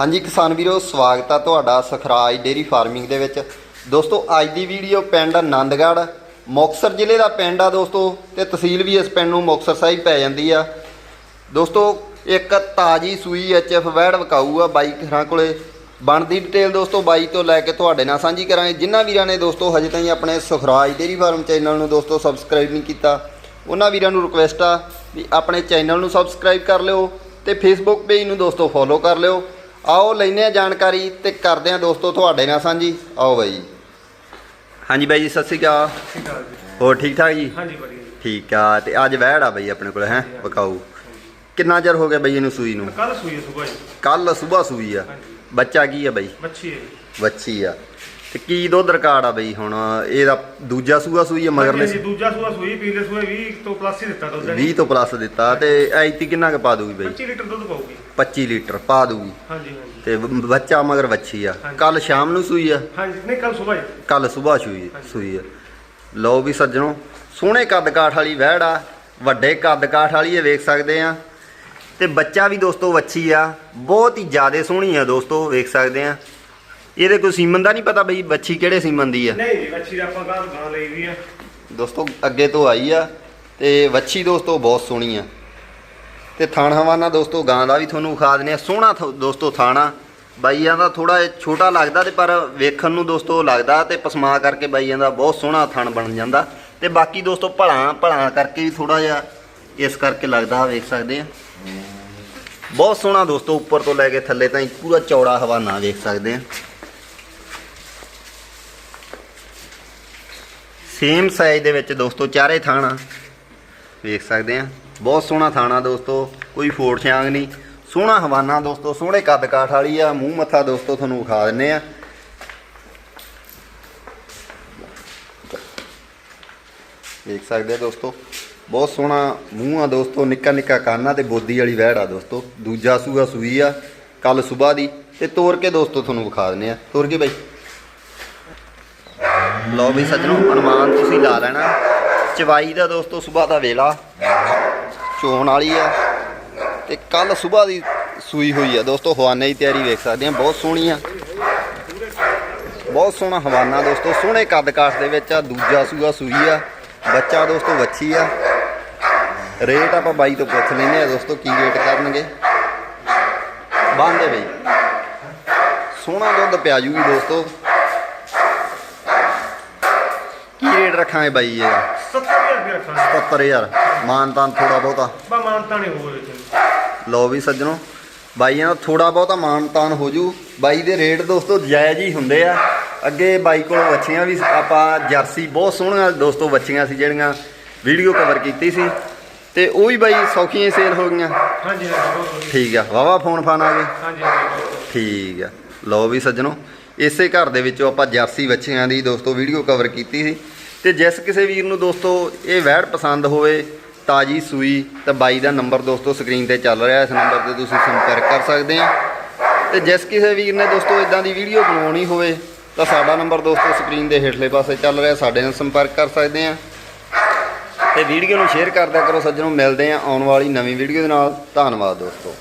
ਹਾਂਜੀ ਕਿਸਾਨ ਵੀਰੋ, ਸਵਾਗਤ ਆ ਤੁਹਾਡਾ ਸਖਰਾਜ ਡੇਰੀ ਫਾਰਮਿੰਗ ਦੇ ਵਿੱਚ। ਦੋਸਤੋ, ਅੱਜ ਦੀ ਵੀਡੀਓ ਪਿੰਡ ਆਨੰਦਗੜ੍ਹ ਮੁਕਤਸਰ ਜ਼ਿਲ੍ਹੇ ਦਾ ਪਿੰਡ ਆ ਦੋਸਤੋ, ਤੇ ਤਹਿਸੀਲ ਵੀ ਇਸ ਪਿੰਡ ਨੂੰ ਮੁਕਤਸਰ ਸਾਹਿਬ ਪੈ ਜਾਂਦੀ ਆ। ਦੋਸਤੋ, ਇੱਕ ਤਾਜੀ ਸੂਈ ਐਚਐਫ ਵੈੜ ਵਕਾਊ ਆ ਬਾਈ ਘਰਾਂ ਕੋਲੇ। ਬਣਦੀ ਡਿਟੇਲ ਦੋਸਤੋ ਬਾਈ ਤੋਂ ਲੈ ਕੇ ਤੁਹਾਡੇ ਨਾਲ ਸਾਂਝੀ ਕਰਾਂਗੇ। ਜਿਨ੍ਹਾਂ ਵੀਰਾਂ ਨੇ ਦੋਸਤੋ ਹਜੇ ਤਾਈਂ ਆਪਣੇ ਸੁਖਰਾਜ ਡੇਰੀ ਫਾਰਮ ਚੈਨਲ ਨੂੰ ਦੋਸਤੋ ਸਬਸਕ੍ਰਾਈਬ ਨਹੀਂ ਕੀਤਾ, ਉਹਨਾਂ ਵੀਰਾਂ ਨੂੰ ਰਿਕੁਐਸਟ ਆ ਵੀ ਆਪਣੇ ਚੈਨਲ ਨੂੰ ਸਬਸਕ੍ਰਾਈਬ ਕਰ ਲਿਓ ਤੇ ਫੇਸਬੁੱਕ ਪੇਜ ਨੂੰ ਦੋਸਤੋ ਫੋਲੋ ਕਰ ਲਿਓ। ਆਓ ਲੈਨੇ ਆ ਜਾਣਕਾਰੀ ਤੇ ਕਰਦੇ ਆ ਦੋਸਤੋ ਤੁਹਾਡੇ ਨਾਲ ਸਾਂਝੀ। ਆਓ ਬਾਈ। ਹਾਂਜੀ ਬਾਈ ਜੀ ਸਤਿ ਸ਼੍ਰੀ ਅਕਾਲ। ਠੀਕ ਠਾਕ ਜੀ ਹੋਰ ਠੀਕ ਠਾਕ ਜੀ? ਹਾਂਜੀ ਵਧੀਆ ਜੀ। ਠੀਕ ਆ ਤੇ ਅੱਜ ਵੈੜ ਆ ਬਾਈ ਆਪਣੇ ਕੋਲ ਹੈ ਵਕਾਊ। ਕਿੰਨਾ ਚਿਰ ਹੋ ਗਿਆ ਬਾਈ ਇਹਨੂੰ ਸੂਈ ਨੂੰ? ਕੱਲ ਸੂਈ ਸੁਬਾ ਜੀ। ਕੱਲ ਸਵੇਰ ਸੂਈ ਆ। ਹਾਂਜੀ। ਬੱਚਾ ਕੀ ਆ ਬਾਈ? ਮੱਛੀ ਹੈ ਜੀ। ਵੱਛੀ ਆ। ਤੇ ਕੀ ਦੁੱਧ ਰਿਕਾਰਡ ਆ ਬਈ ਹੁਣ? ਇਹਦਾ ਦੂਜਾ ਸੂਆ ਸੂਈ ਆ ਮਗਰਲੇ ਹਾਂਜੀ, ਦੂਜਾ ਸੂਆ ਸੂਈ ਪੀਲੇ ਸੂਏ 20 ਤੋਂ ਪਲੱਸ ਹੀ ਦਿੱਤਾ ਦੁੱਧ ਨੇ 20 ਤੋਂ ਪਲੱਸ ਦਿੱਤਾ ਤੇ ਐਤੀ ਕਿੰਨਾ ਕੁ ਪਾ ਦੂਗੀ ਬਈ? 25 ਲੀਟਰ ਦੁੱਧ ਪਾਉਗੀ 25 ਲੀਟਰ ਪਾ ਦੂਗੀ ਹਾਂਜੀ ਹਾਂਜੀ। ਤੇ ਬ- ਬੱਚਾ ਮਗਰ ਵੱਛੀ ਆ। ਹਾਂਜੀ। ਕੱਲ ਸ਼ਾਮ ਨੂੰ ਸੂਈ ਆ? ਹਾਂਜੀ ਨਹੀਂ ਕੱਲ ਸਵੇਰ ਸੂਈ ਹਾਂਜੀ। ਸੂਈ ਆ। ਲਓ ਵੀ ਸੱਜਣੋ ਸੋਹਣੇ ਕੱਦ ਕਾਠ ਵਾਲੀ ਵਹਿੜ ਆ। ਵੱਡੇ ਕੱਦ ਕਾਠ ਵਾਲੀ ਇਹ ਵੇਖ ਸਕਦੇ ਆ। ਤੇ ਬੱਚਾ ਵੀ ਦੋਸਤੋ ਵੱਛੀ ਆ। ਬਹੁਤ ਹੀ ਜ਼ਿਆਦੇ ਸੋਹਣੀ ਆ ਦੋਸਤੋ ਵੇਖ ਸਕਦੇ ਆ। ਇਹਦੇ ਕੋਈ ਸੀਮਨ ਦਾ ਨਹੀਂ ਪਤਾ ਬਈ ਬੱਚੀ ਕਿਹੜੇ ਸੀਮਨ ਦੀ ਆ? ਨਹੀਂ ਜੀ ਮੱਛੀ ਦਾ ਆਪਾਂ ਗਾਂ ਗਾਂ ਲਈ ਵੀ ਆ। ਦੋਸਤੋ ਅੱਗੇ ਤੋਂ ਆਈ ਆ ਤੇ ਵੱਛੀ ਦੋਸਤੋ ਬਹੁਤ ਸੋਹਣੀ ਆ। ਤੇ ਥਾਣ ਹਵਾਨਾ ਦੋਸਤੋ ਗਾਂ ਦਾ ਵੀ ਤੁਹਾਨੂੰ ਵਿਖਾ ਦਿੰਦੇ ਆ। ਸੋਹਣਾ ਦੋਸਤੋ ਥਾਣਾ। ਬਾਈਆਂ ਦਾ ਥੋੜਾ ਛੋਟਾ ਲੱਗਦਾ ਤੇ ਪਰ ਵੇਖਣ ਨੂੰ ਦੋਸਤੋ ਲੱਗਦਾ ਤੇ ਪਸਮਾ ਕਰਕੇ ਬਾਈਆਂ ਦਾ ਬਹੁਤ ਸੋਹਣਾ ਥਣ ਬਣ ਜਾਂਦਾ। ਤੇ ਬਾਕੀ ਦੋਸਤੋ ਭਲਾ ਭਲਾ ਕਰਕੇ ਵੀ ਥੋੜਾ ਜਿਹਾ ਇਸ ਕਰਕੇ ਲੱਗਦਾ ਵੇਖ ਸਕਦੇ ਆ। ਬਹੁਤ ਸੋਹਣਾ ਦੋਸਤੋ ਉੱਪਰ ਤੋਂ ਲੈ ਕੇ ਥੱਲੇ ਤਾਈਂ ਪੂਰਾ ਚੌੜਾ ਹਵਾਨਾ ਵੇਖ ਸਕਦੇ ਆ। ਸੇਮ ਸਾਈਜ਼ ਦੇ ਵਿੱਚ ਦੋਸਤੋ ਚਾਰੇ ਥਾਣਾ। ਵੇਖ ਸਕਦੇ ਆ। ਬਹੁਤ ਸੋਹਣਾ ਥਾਣਾ ਦੋਸਤੋ, ਕੋਈ ਫੋੜ ਛਾਂਗ ਨਹੀਂ। ਸੋਹਣਾ ਹਵਾਨਾ ਦੋਸਤੋ, ਸੋਹਣੇ ਕੱਦ ਕਾਠ ਵਾਲੀ ਆ, ਮੂੰਹ ਮੱਥਾ ਦੋਸਤੋ ਤੁਹਾਨੂੰ ਵਿਖਾ ਦਿੰਨੇ ਆ। ਵੇਖ ਸਕਦੇ ਆ ਦੋਸਤੋ, ਬਹੁਤ ਸੋਹਣਾ ਮੂੰਹ ਆ ਦੋਸਤੋ, ਨਿੱਕਾ ਨਿੱਕਾ ਕੰਨ ਆ ਤੇ ਬੋਦੀ ਵਾਲੀ ਵਹਿੜ ਆ ਦੋਸਤੋ। ਦੂਜਾ ਸੂਆ ਸੂਈ ਆ ਕੱਲ ਸਵੇਰ ਦੀ। ਤੇ ਤੋੜ ਕੇ ਦੋਸਤੋ ਤੁਹਾਨੂੰ ਵਿਖਾ ਦਿੰਨੇ ਆ। ਤੋੜ ਕੇ ਬਾਈ। ਲਓ ਵੀ ਸੱਜਣੋ ਅਨੁਮਾਨ ਤੁਸੀਂ ਲਾ ਲੈਣਾ। ਚਵਾਈ ਦਾ ਦੋਸਤੋ ਸਵੇਰ ਦਾ ਵੇਲਾ। ਚੋਣ ਵਾਲੀ ਆ। ਤੇ ਕੱਲ ਸਵੇਰ ਦੀ ਸੂਈ ਹੋਈ ਆ। ਦੋਸਤੋ, ਹਵਾਨੇ ਦੀ ਤਿਆਰੀ ਵੇਖ ਸਕਦੇ ਆ। ਬਹੁਤ ਸੋਹਣੀ ਆ। ਬਹੁਤ ਸੋਹਣਾ ਹਵਾਨਾ ਦੋਸਤੋ। ਸੋਹਣੇ ਕੱਦ ਕਾਠ ਦੇ ਵਿੱਚ ਆ। ਦੂਜਾ ਸੂਆ ਸੂਈ ਆ। ਬੱਚਾ ਦੋਸਤੋ, ਵੱਛੀ ਆ। ਰੇਟ ਆਪਾਂ ਬਾਈ ਤੋਂ ਪੁੱਛ ਲੈਨੇ ਆ ਦੋਸਤੋ, ਕੀ ਰੇਟ ਕਰਨਗੇ। ਬੰਦੇ ਬਈ। ਸੋਹਣਾ ਦੁੱਧ ਪਿਆ ਜੂਗੀ ਦੋਸਤੋ ਕੀ ਰੇਟ ਰੱਖਾਂਗੇ ਬਾਈ ਇਹ 70000 ਰੁਪਏ ਰੱਖਾਂਗੇ। 77000 ਮਾਨਤਾਨ ਥੋੜਾ ਬਹੁਤਾ। ਬਾ ਮਾਨਤਾ ਨਹੀਂ ਹੋ ਰਹੀ ਲਓ ਵੀ ਸੱਜਣੋ ਬਾਈਆਂ ਦਾ ਥੋੜਾ ਬਹੁਤਾ ਮਾਨਤਾਨ ਹੋ ਜੂ। ਬਾਈ ਦੇ ਰੇਟ ਦੋਸਤੋ ਜਾਇਜ਼ ਹੀ ਹੁੰਦੇ ਆ। ਅੱਗੇ ਬਾਈ ਕੋਲ ਵੱਛੀਆਂ ਵੀ ਆਪਾਂ ਜਰਸੀ ਬਹੁਤ ਸੋਹਣੀਆਂ ਦੋਸਤੋ ਵੱਛੀਆਂ ਸੀ ਜਿਹੜੀਆਂ ਵੀਡੀਓ ਕਵਰ ਕੀਤੀ ਸੀ। ਤੇ ਉਹ ਵੀ ਬਾਈ ਸੌਖੀਆਂ ਸੇਲ ਹੋ ਗਈਆਂ। ਹਾਂਜੀ ਹਾਂਜੀ। ਠੀਕ ਆ। ਵਾਵਾ ਫੋਨ ਫਾਨ ਆ ਗਏ। ਹਾਂਜੀ। ਠੀਕ ਆ। ਲਓ ਵੀ ਸੱਜਣੋ ਇਸੇ ਘਰ ਦੇ ਵਿੱਚੋਂ ਆਪਾਂ ਜਰਸੀ ਬੱਚਿਆਂ ਦੀ ਦੋਸਤੋ ਵੀਡੀਓ ਕਵਰ ਕੀਤੀ ਸੀ। ਤੇ ਜਿਸ ਕਿਸੇ ਵੀਰ ਨੂੰ ਦੋਸਤੋ ਇਹ ਵੈੜ ਪਸੰਦ ਹੋਵੇ, ਤਾਜੀ ਸੂਈ, ਤਾਂ ਬਾਈ ਦਾ ਨੰਬਰ ਦੋਸਤੋ ਸਕਰੀਨ ਤੇ ਚੱਲ ਰਿਹਾ, ਇਸ ਨੰਬਰ ਤੇ ਤੁਸੀਂ ਸੰਪਰਕ ਕਰ ਸਕਦੇ ਆ। ਤੇ ਜਿਸ ਕਿਸੇ ਵੀਰ ਨੇ ਦੋਸਤੋ ਇਦਾਂ ਦੀ ਵੀਡੀਓ ਬਣਾਉਣੀ ਹੋਵੇ, ਤਾਂ ਸਾਡਾ ਨੰਬਰ ਦੋਸਤੋ ਸਕਰੀਨ ਦੇ ਹੇਠਲੇ ਪਾਸੇ ਚੱਲ ਰਿਹਾ, ਸਾਡੇ ਨਾਲ ਸੰਪਰਕ ਕਰ ਸਕਦੇ ਆ। ਤੇ ਵੀਡੀਓ ਨੂੰ ਸ਼ੇਅਰ ਕਰਦਿਆ ਕਰੋ, ਸੱਜਣੋ, ਮਿਲਦੇ ਆ ਆਉਣ ਵਾਲੀ ਨਵੀਂ ਵੀਡੀਓ ਦੇ ਨਾਲ। ਧੰਨਵਾਦ ਦੋਸਤੋ।